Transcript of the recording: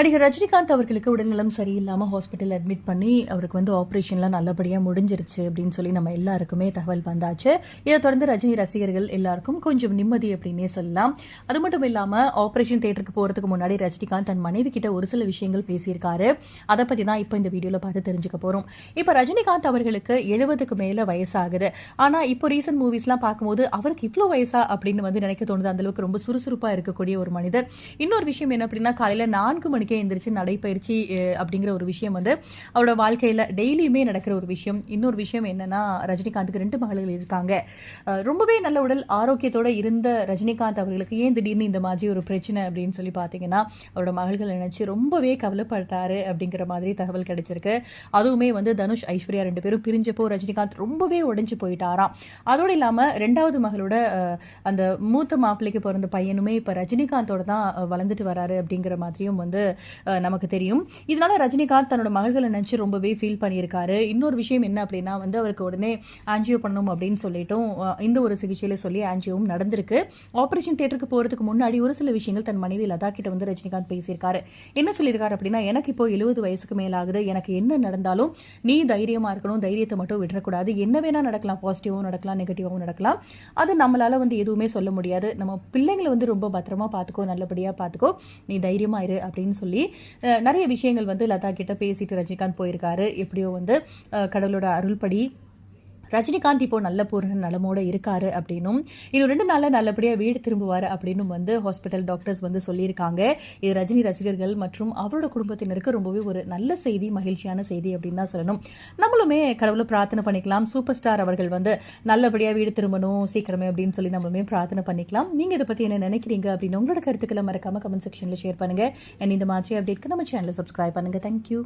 நடிகர் ரஜினிகாந்த் அவர்களுக்கு உடல்நலம் சரியில்லாமல் ஹாஸ்பிட்டல் அட்மிட் பண்ணி அவருக்கு வந்து ஆப்ரேஷன்லாம் நல்லபடியாக முடிஞ்சிருச்சு அப்படின்னு சொல்லி நம்ம எல்லாருக்குமே தகவல் வந்தாச்சு. இதை தொடர்ந்து ரஜினி ரசிகர்கள் எல்லாருக்கும் கொஞ்சம் நிம்மதி அப்படின்னே சொல்லலாம். அது மட்டும் இல்லாமல் ஆப்ரேஷன் தேட்டருக்கு போகிறதுக்கு முன்னாடி ரஜினிகாந்த் தன் மனைவி கிட்ட ஒரு சில விஷயங்கள் பேசியிருக்காரு. அதை பற்றி தான் இப்போ இந்த வீடியோவில் பார்த்து தெரிஞ்சுக்க போகிறோம் இப்போ ரஜினிகாந்த் அவர்களுக்கு எழுபதுக்கு மேலே வயசாகுது. ஆனால் இப்போ ரீசன்ட் மூவிஸ்லாம் பார்க்கும்போது அவருக்கு இவ்வளோ வயசா அப்படின்னு வந்து நினைக்க தோணுது. அந்தளவுக்கு ரொம்ப சுறுசுறுப்பாக இருக்கக்கூடிய ஒரு மனிதர். இன்னொரு விஷயம் என்ன அப்படின்னா காலையில் நான்கு மணிக்கு எந்திரிச்சு நடைப்பயிற்சி அப்படிங்கிற ஒரு விஷயம் வந்து அவரோட வாழ்க்கையில் டெய்லியுமே நடக்கிற ஒரு விஷயம். இன்னொரு விஷயம் என்னன்னா ரஜினிகாந்துக்கு ரெண்டு மகள்கள் இருக்காங்க. ரொம்பவே நல்ல உடல் ஆரோக்கியத்தோடு இருந்த ரஜினிகாந்த் அவர்களுக்கு ஏன் திடீர்னு இந்த மாதிரி ஒரு பிரச்சனை அப்படின்னு சொல்லி பார்த்தீங்கன்னா அவரோட மகள்கள் நினச்சி ரொம்பவே கவலைப்பட்டாரு அப்படிங்கிற மாதிரி தகவல் கிடைச்சிருக்கு. அதுவுமே வந்து தனுஷ் ஐஸ்வர்யா ரெண்டு பேரும் பிரிஞ்சப்போ ரஜினிகாந்த் ரொம்பவே உடஞ்சி போயிட்டாராம். அதோடு இல்லாமல் ரெண்டாவது மகளோட அந்த மூத்த மாப்பிள்ளைக்கு பிறந்த பையனுமே இப்போ ரஜினிகாந்தோட தான் வளர்ந்துட்டு வராரு அப்படிங்கிற மாதிரியும் வந்து நமக்கு தெரியும். இதனால ரஜினிகாந்த் தன்னோட மகள்களை நினச்சி ரொம்பவே ஃபீல் பண்ணியிருக்காரு. இன்னொரு விஷயம் என்ன அப்படின்னா வந்து அவருக்கு உடனே ஆன்ஜியோ பண்ணணும் அப்படின்னு சொல்லிட்டும் இந்த ஒரு சிகிச்சையில சொல்லி ஆன்ஜியோவும் நடந்திருக்கு. ஆப்ரேஷன் தியேட்டருக்கு போகிறதுக்கு முன்னாடி ஒரு சில விஷயங்கள் தன் மனைவி லதா கிட்ட வந்து ரஜினிகாந்த் பேசியிருக்காரு. என்ன சொல்லியிருக்காரு அப்படின்னா எனக்கு இப்போ எழுபது வயசுக்கு மேலாகுது. எனக்கு என்ன நடந்தாலும் நீ தைரியமா இருக்கணும். தைரியத்தை மட்டும் விடக்கூடாது. என்ன வேணா நடக்கலாம். பாசிட்டிவாகவும் நடக்கலாம். நெகட்டிவாகவும் நடக்கலாம். அது நம்மளால வந்து எதுவுமே சொல்ல முடியாது. நம்ம பிள்ளைங்களை வந்து ரொம்ப பத்திரமா பார்த்துக்கோ நல்லபடியா பார்த்துக்கோ நீ தைரியமா இரு அப்படின்னு சொல்லி நிறைய விஷயங்கள் வந்து லதா கிட்ட பேசிட்டு ரஜினிகாந்த் போயிருக்காரு. எப்படியோ வந்து கடவுளோட அருள்படி ரஜினிகாந்த் இப்போ நல்ல பூரண நலமோட இருக்காரு அப்படின்னும் இன்னும் ரெண்டு நாளில் நல்லபடியாக வீடு திரும்புவார் அப்படின்னும் வந்து ஹாஸ்பிட்டல் டாக்டர்ஸ் வந்து சொல்லியிருக்காங்க. இது ரஜினி ரசிகர்கள் மற்றும் அவரோட குடும்பத்தினருக்கு ரொம்பவே ஒரு நல்ல செய்தி மகிழ்ச்சியான செய்தி அப்படின்னு தான் சொல்லணும். நம்மளுமே கடவுளை பிரார்த்தனை பண்ணிக்கலாம். சூப்பர் ஸ்டார் அவர்கள் வந்து நல்லபடியாக வீடு திரும்பணும் சீக்கிரமே அப்படின்னு சொல்லி நம்மளுமே பிரார்த்தனை பண்ணிக்கலாம். நீங்கள் இதை பற்றி என்ன நினைக்கிறீங்க அப்படின்னு உங்களோட கருத்துக்களை மறக்காம கமெண்ட் செக்ஷனில் ஷேர் பண்ணுங்கள் அண்ட் இந்த மாதிரி அப்டேட்க்கு நம்ம சேனலை சப்ஸ்கிரைப் பண்ணுங்கள் தேங்க்யூ